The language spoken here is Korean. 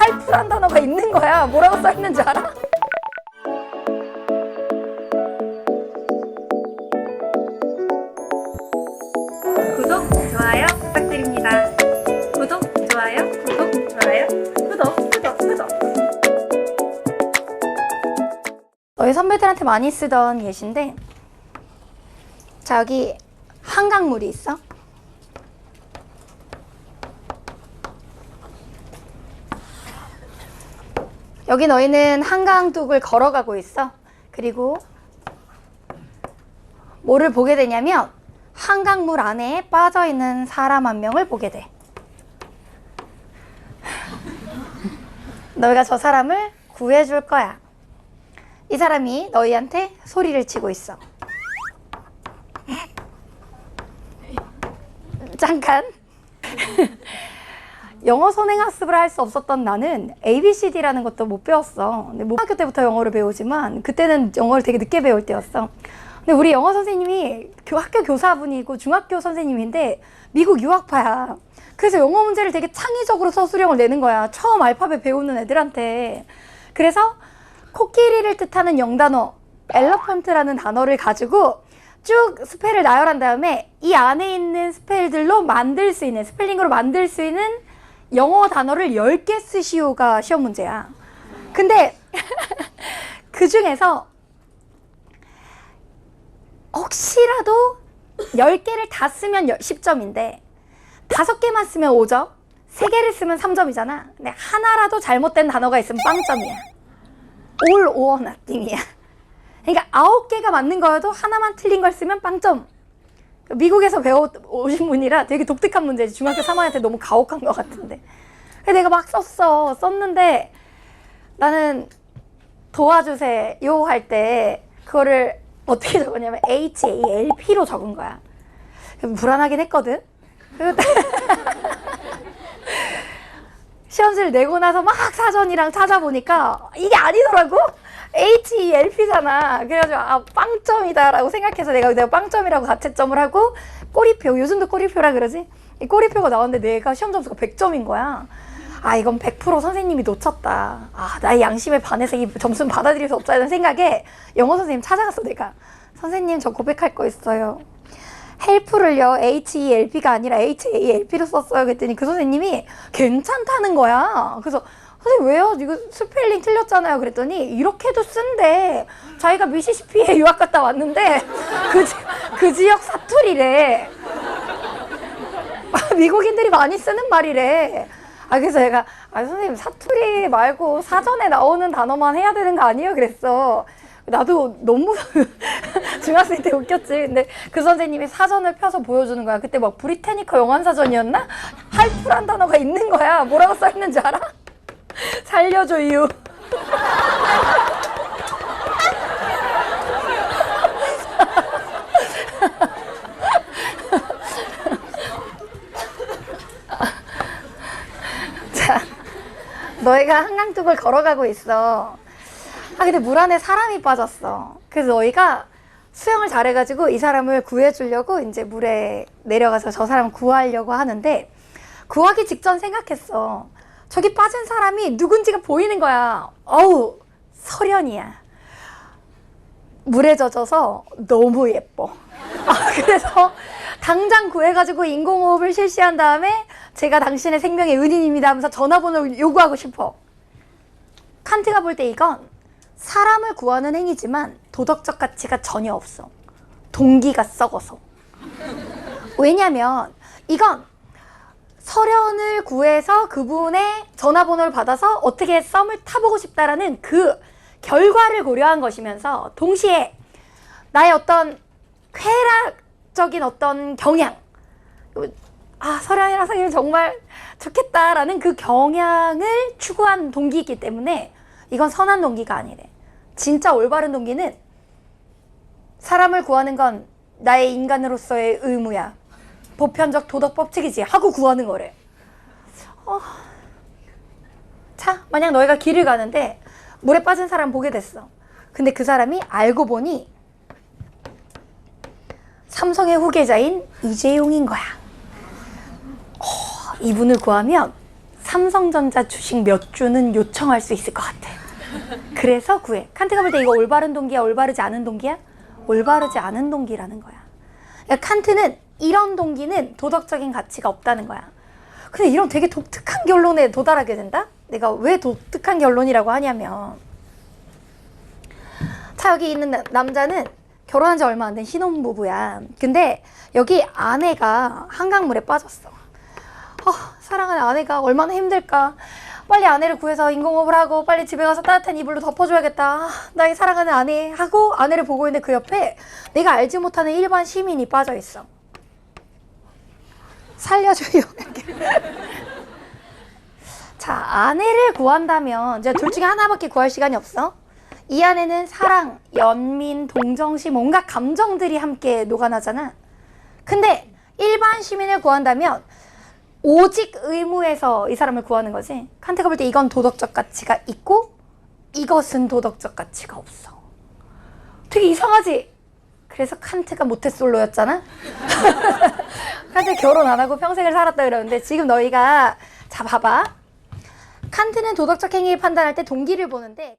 할프란 단어가 있는 거야. 뭐라고 써 있는 줄 알아? 구독, 좋아요 부탁드립니다. 구독, 좋아요, 구독, 좋아요, 구독, 구독, 구독. 너희 선배들한테 많이 쓰던 예시인데, 자 여기 한강물이 있어. 여기 너희는 한강둑을 걸어가고 있어. 그리고 뭐를 보게 되냐면 한강물 안에 빠져 있는 사람 한 명을 보게 돼. 너희가 저 사람을 구해줄 거야. 이 사람이 너희한테 소리를 치고 있어. 잠깐. 영어 선행학습을 할 수 없었던 나는 ABCD라는 것도 못 배웠어. 근데 뭐 학교 때부터 영어를 배우지만 그때는 영어를 되게 늦게 배울 때였어. 근데 우리 영어 선생님이 교, 학교 교사분이고 중학교 선생님인데 미국 유학파야. 그래서 영어 문제를 되게 창의적으로 서술형을 내는 거야. 처음 알파벳 배우는 애들한테. 그래서 코끼리를 뜻하는 영단어 엘러펀트라는 단어를 가지고 쭉 스펠을 나열한 다음에 이 안에 있는 스펠들로 만들 수 있는 스펠링으로 만들 수 있는 영어 단어를 10개 쓰시오가 시험 문제야. 근데 그 중에서 혹시라도 10개를 다 쓰면 10점인데 5개만 쓰면 5점, 3개를 쓰면 3점이잖아. 근데 하나라도 잘못된 단어가 있으면 빵점이야. all or nothing이야. 그러니까 9개가 맞는 거여도 하나만 틀린 걸 쓰면 빵점. 미국에서 배워오신 분이라 되게 독특한 문제지. 중학교 3학년 때 너무 가혹한 것 같은데. 내가 막 썼어. 썼는데 나는 도와주세요 할 때 그거를 어떻게 적었냐면 H-A-L-P로 적은 거야. 불안하긴 했거든. 시험지를 내고 나서 막 사전이랑 찾아보니까 이게 아니더라고. H-E-L-P잖아. 그래가지고 아 빵점이다라고 생각해서 내가 내가 빵점이라고 가채점을 하고 꼬리표 요즘도 꼬리표라 그러지? 이 꼬리표가 나왔는데 내가 시험 점수가 100점인 거야. 아 이건 100% 선생님이 놓쳤다. 아 나의 양심에 반해서 이 점수는 받아들일 수 없다는 생각에 영어 선생님 찾아갔어 내가. 선생님 저 고백할 거 있어요. 헬프를요 H-E-L-P가 아니라 H-A-L-P로 썼어요 그랬더니 그 선생님이 괜찮다는 거야 그래서 선생님 왜요? 이거 스펠링 틀렸잖아요 그랬더니 이렇게도 쓴대 자기가 미시시피에 유학 갔다 왔는데 그, 지, 그 지역 사투리래 미국인들이 많이 쓰는 말이래 아 그래서 내가 아 선생님 사투리 말고 사전에 나오는 단어만 해야 되는 거 아니에요? 그랬어 나도 너무 중학생 때 웃겼지. 근데 그 선생님이 사전을 펴서 보여주는 거야. 그때 막 브리테니커 영환 사전이었나? 할프란 단어가 있는 거야. 뭐라고 써 있는 줄 알아? 살려줘요. 자, 너희가 한강둑을 걸어가고 있어. 아 근데 물 안에 사람이 빠졌어. 그래서 너희가 수영을 잘해가지고 이 사람을 구해주려고 이제 물에 내려가서 저 사람 구하려고 하는데 구하기 직전 생각했어. 저기 빠진 사람이 누군지가 보이는 거야. 어우 설현이야. 물에 젖어서 너무 예뻐. 아, 그래서 당장 구해가지고 인공호흡을 실시한 다음에 제가 당신의 생명의 은인입니다 하면서 전화번호를 요구하고 싶어. 칸트가 볼 때 이건 사람을 구하는 행위지만 도덕적 가치가 전혀 없어. 동기가 썩어서. 왜냐면 이건 설현을 구해서 그분의 전화번호를 받아서 어떻게 썸을 타보고 싶다라는 그 결과를 고려한 것이면서 동시에 나의 어떤 쾌락적인 어떤 경향 아 설현이랑 사귀면 정말 좋겠다라는 그 경향을 추구한 동기이기 때문에 이건 선한 동기가 아니래. 진짜 올바른 동기는 사람을 구하는 건 나의 인간으로서의 의무야. 보편적 도덕 법칙이지 하고 구하는 거래. 어. 자, 만약 너희가 길을 가는데 물에 빠진 사람 보게 됐어. 근데 그 사람이 알고 보니 삼성의 후계자인 이재용인 거야. 어, 이분을 구하면 삼성전자 주식 몇 주는 요청할 수 있을 것 같아. 그래서 구해. 칸트가 볼 때 이거 올바른 동기야, 올바르지 않은 동기야? 올바르지 않은 동기라는 거야. 그러니까 칸트는 이런 동기는 도덕적인 가치가 없다는 거야. 근데 이런 되게 독특한 결론에 도달하게 된다? 내가 왜 독특한 결론이라고 하냐면 자 여기 있는 나- 남자는 결혼한 지 얼마 안 된 신혼부부야. 근데 여기 아내가 한강물에 빠졌어. 어, 사랑하는 아내가 얼마나 힘들까. 빨리 아내를 구해서 인공호흡을 하고 빨리 집에 가서 따뜻한 이불로 덮어줘야겠다. 아, 나의 사랑하는 아내 하고 아내를 보고 있는데 그 옆에 내가 알지 못하는 일반 시민이 빠져 있어. 살려줘요. 자, 아내를 구한다면 이제 둘 중에 하나밖에 구할 시간이 없어. 이 안에는 사랑, 연민, 동정심, 온갖 감정들이 함께 녹아나잖아. 근데 일반 시민을 구한다면 오직 의무에서 이 사람을 구하는 거지. 칸트가 볼 때 이건 도덕적 가치가 있고 이것은 도덕적 가치가 없어. 되게 이상하지? 그래서 칸트가 모태솔로였잖아? 칸트 결혼 안 하고 평생을 살았다 그러는데 지금 너희가 자 봐봐. 칸트는 도덕적 행위를 판단할 때 동기를 보는데